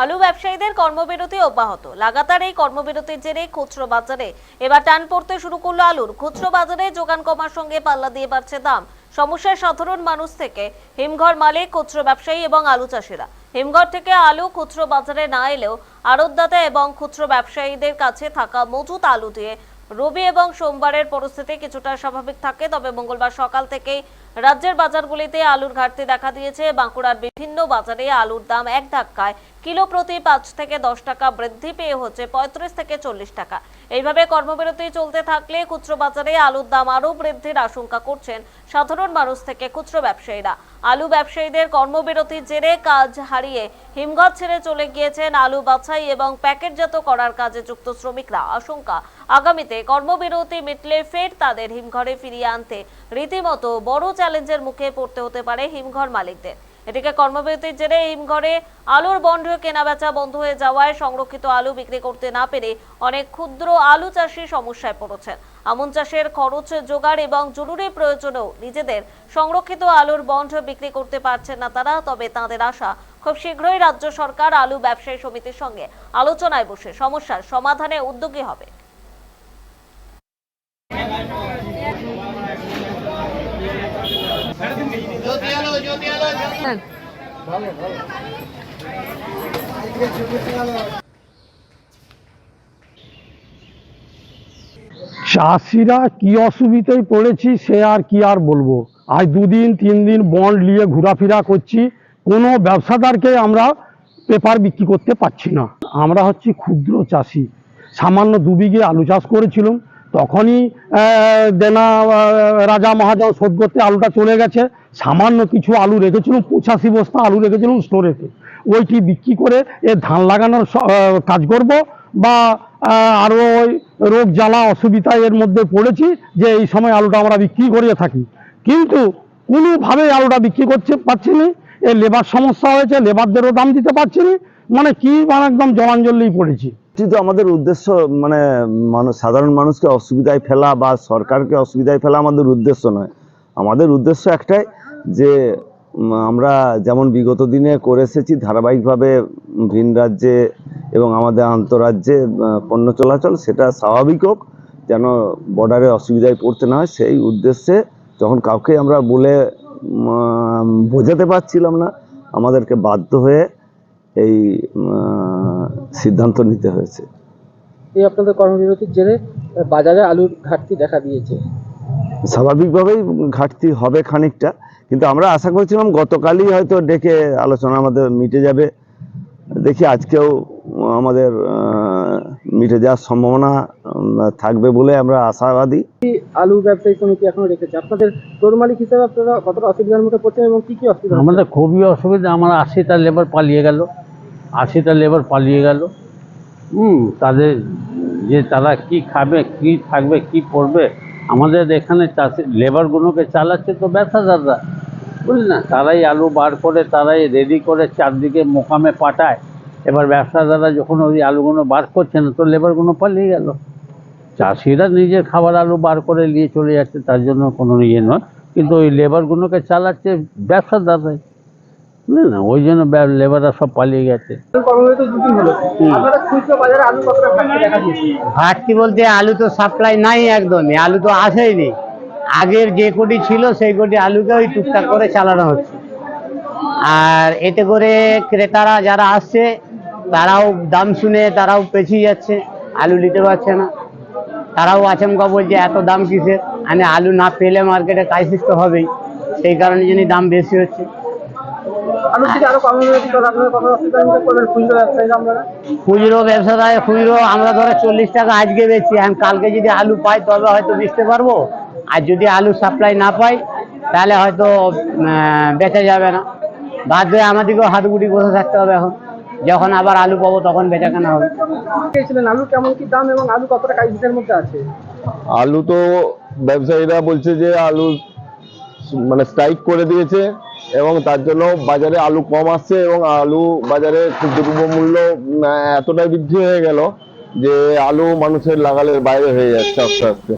আলু ব্যবসায়ীদের কর্মবিরতি অব্যাহত। লাগাতার এই কর্মবিরতির জেরে খুচরো বাজারে এবার টান পড়তে শুরু করল আলুর। খুচরো বাজারে যোগান কমার সঙ্গে পাল্লা দিয়ে বাড়ছে দাম। সমস্যায় সাধারণ মানুষ থেকে হিমঘর মালিক, খুচরো ব্যবসায়ী এবং আলু চাষিরা। হিমঘর থেকে আলু খুচরো বাজারে না এলেও আড়তদাতা এবং খুচরো ব্যবসায়ীদের কাছে থাকা মজুত আলু দিয়ে রবি এবং সোমবারের পরিস্থিতি কিছুটা স্বাভাবিক থাকে। তবে মঙ্গলবার সকাল থেকেই রাজ্যের বাজারগুলিতে আলুর ঘাটতি দেখা দিয়েছে। বাঁকুড়ার বিভিন্ন বাজারে আলুর দাম এক ধাক্কায়। কিলো প্রতি পাঁচ থেকে দশ টাকা বৃদ্ধি পেয়ে হচ্ছে পঁয়ত্রিশ থেকে চল্লিশ টাকা। এইভাবে কর্মবিরতি চলতে থাকলে খুচরো বাজারে আলুর দাম আরও বৃদ্ধির আশঙ্কা করছেন সাধারণ মানুষ থেকে খুচরো ব্যবসায়ীরা। আলু ব্যবসায়ীদের কর্মবিরতির জেরে কাজ হারিয়ে হিমঘর ছেড়ে চলে গিয়েছেন আলু বাছাই এবং প্যাকেটজাত করার কাজে যুক্ত শ্রমিকরা। আশঙ্কা, আগামীতে কর্মবিরতি মিটলে ফের তাদের হিমঘরে ফিরিয়ে আনতে রীতিমতো বড় চ্যালেঞ্জের মুখে পড়তে হতে পারে হিমঘর মালিকদের। এদিকে কর্মবিরতির জেরে হিমঘরে আলুর বন্ধ কেনাবেচা বন্ধ হয়ে যাওয়ায় সংরক্ষিত আলু বিক্রি করতে না পেরে অনেক ক্ষুদ্র আলু চাষি সমস্যায় পড়েছেন। আমন চাষের খরচ জোগাড় এবং জরুরি প্রয়োজনেও নিজেদের সংরক্ষিত আলুর বন্ধ বিক্রি করতে পারছেন না তারা, তবে তাদের আশা, খুব শীঘ্রই রাজ্য সরকার আলু ব্যবসায়ী সমিতির সঙ্গে আলোচনায় বসে সমস্যার সমাধানে উদ্যোগী হবে। চাষিরা কি অসুবিধায় পড়েছি সে আর কি আর বলব? আজ দুদিন, তিন দিন বন্ড নিয়ে ঘোরাফেরা করছি, কোনো ব্যবসাদারকে আমরা পেপার বিক্রি করতে পারছি না। আমরা হচ্ছি ক্ষুদ্র চাষি। সামান্য দু বিঘে আলু চাষ করেছিলাম, তখনই দেনা রাজা মহাজন শোধ করতে আলুটা চলে গেছে। সামান্য কিছু আলু রেখেছিলাম, পঁচাশি বস্তা আলু রেখেছিলাম স্টোরেতে ওইটি বিক্রি করে এ ধান লাগানোর কাজ করব বা আহ, আরও ওই রোগ জ্বালা অসুবিধা এর মধ্যে পড়েছি যে এই সময় আলুটা আমরা বিক্রি করে থাকি। কিন্তু কোনোভাবেই আলুটা বিক্রি করতে পারছি না এ লেবার সমস্যা হয়েছে লেবারদেরও দাম দিতে পারছি না মানে কি মানে একদম জলাঞ্জলেই পড়েছি। কিন্তু আমাদের উদ্দেশ্য মানে মানুষ সাধারণ মানুষকে অসুবিধায় ফেলা বা সরকারকে অসুবিধায় ফেলা আমাদের উদ্দেশ্য নয়। আমাদের উদ্দেশ্য একটাই যে আমরা যেমন বিগত দিনে করে এসেছি ধারাবাহিকভাবে ভিন রাজ্যে এবং আমাদের আন্তরাজ্যে পণ্য চলাচল সেটা স্বাভাবিক হোক যেন বর্ডারে অসুবিধায় পড়তে না হয়। সেই উদ্দেশ্যে যখন কাউকে আমরা বলে বোঝাতে পারছিলাম না আমাদেরকে বাধ্য হয়ে এই সিদ্ধান্ত নিতে হয়েছে। এই আপনাদের কর্মবিরতির জেরে বাজারে আলুর ঘাটতি দেখা দিয়েছে। স্বাভাবিকভাবেই ঘাটতি হবে খানিকটা কিন্তু আমরা আশা করছিলাম গতকালই হয়তো ডেকে আলোচনা আমাদের মিটে যাবে। দেখি আজকেও আমাদের মিটে যাওয়ার সম্ভাবনা থাকবে বলে আমরা আশাবাদী। আলু ব্যবসায়ী সমিতি এখন রেখেছে? আপনাদের তোর মালিক হিসেবে আপনারা কতটা অসুবিধার মুখে পড়ছেন এবং কি কি অসুবিধা আমাদের খুবই অসুবিধা আমার আশিটা লেবার পালিয়ে গেল আশিটা লেবার পালিয়ে গেল। হুম তাদের যে তারা কি খাবে কি থাকবে কি করবে আমাদের এখানে চাষি লেবারগুলোকে চালাচ্ছে তো ব্যবসাদাররা বুঝলি না? তারাই আলু বার করে তারাই রেডি করে চারদিকে মোকামে পাঠায়। এবার ব্যবসাদাররা যখন ওই আলুগুলো বার করছে না তো লেবারগুলো পালিয়ে গেল। চাষিরা নিজের খাবার আলু বার করে নিয়ে চলে যাচ্ছে তার জন্য কোনো ইয়ে নয়। কিন্তু ওই লেবারগুলোকে চালাচ্ছে ব্যবসাদাররাই। বুঝলেন না ওই জন্য লেবাররা সব পালিয়ে গেছে। ঘাটতি বলতে আলু তো সাপ্লাই নাই একদমই আলু তো আসেইনি আগের যে কোটি ছিল সেই কোটি আলুকে ওই টুকটাক করে চালানো হচ্ছে। আর এতে করে ক্রেতারা যারা আসছে তারাও দাম শুনে তারাও পেছিয়ে যাচ্ছে আলু নিতে পারছে না। তারাও আচমকা বলছে এত দাম কিসের? মানে আলু না পেলে মার্কেটে ক্রাইসিস তো হবেই। সেই কারণে জন্য দাম বেশি হচ্ছে। খুচরো ব্যবসাদার খুচরো আমরা ধরো চল্লিশ টাকা আজকে বেচছি এখন কালকে যদি আলু পাই তবে হয়তো বেচতে পারব। আর যদি আলু সাপ্লাই না পাই তাহলে হয়তো বেচা যাবে না। বাদ হয়ে আমাদেরকেও হাত গুটি বসে থাকতে হবে এখন। যখন আবার আলু পাবো তখন বেচা কেনা হবে। আলু কেমন কি দাম এবং আলু কতটা মধ্যে আছে? আলু তো ব্যবসায়ীরা বলছে যে আলু মানে স্ট্রাইক করে দিয়েছে এবং তার জন্য বাজারে আলু কম আসছে এবং আলু বাজারে খুব উম, এতটাই বৃদ্ধি হয়ে গেল যে আলু মানুষের লাগালের বাইরে হয়ে যাচ্ছে আস্তে আস্তে।